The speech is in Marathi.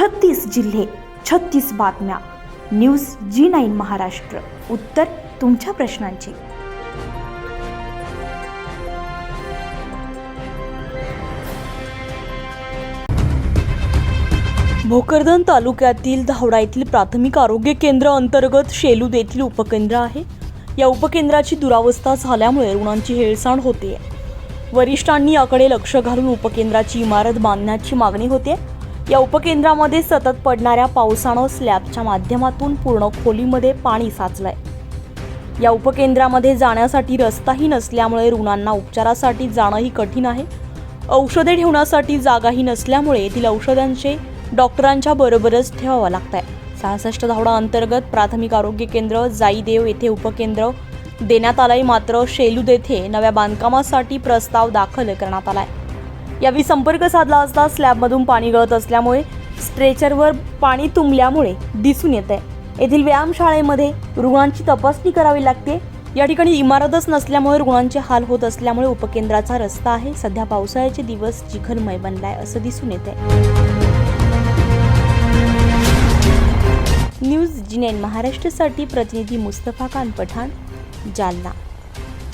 छत्तीस जिल्हे छत्तीस बातम्या. News G nine Maharashtra. उत्तर तुमच्या प्रश्नांची. भोकरदन तालुक्यातील धावडा येथील प्राथमिक आरोग्य केंद्र अंतर्गत शेलूद येथील उपकेंद्र आहे. या उपकेंद्राची दुरावस्था झाल्यामुळे रुग्णांची हेळसांड होते. वरिष्ठांनी याकडे लक्ष घालून उपकेंद्राची इमारत बांधण्याची मागणी होते. या उपकेंद्रामध्ये सतत पडणाऱ्या पावसानं स्लॅबच्या माध्यमातून पूर्ण खोलीमध्ये पाणी साचलंय. या उपकेंद्रामध्ये जाण्यासाठी रस्ताही नसल्यामुळे रुग्णांना उपचारासाठी जाणंही कठीण आहे. औषधे ठेवण्यासाठी जागाही नसल्यामुळे येथील औषधांचे डॉक्टरांच्या बरोबरच ठेवावं लागत आहे सहासष्ट धावडा अंतर्गत प्राथमिक आरोग्य केंद्र जाईदेव येथे उपकेंद्र देण्यात आलंय. मात्र शेलूद येथे नव्या बांधकामासाठी प्रस्ताव दाखल करण्यात आलाय. यावेळी संपर्क साधला असता स्लॅबमधून पाणी गळत असल्यामुळे स्ट्रेचरवर पाणी तुंबल्यामुळे दिसून येत आहे येथील व्यायामशाळेमध्ये रुग्णांची तपासणी करावी लागते. या ठिकाणी इमारतच नसल्यामुळे रुग्णांचे हाल होत असल्यामुळे उपकेंद्राचा रस्ता आहे. सध्या पावसाळ्याचे दिवस चिखलमय बनलाय असं दिसून येत आहे न्यूज जिनेन महाराष्ट्रसाठी महाराष्ट्रासाठी प्रतिनिधी मुस्तफा खान पठाण जालना.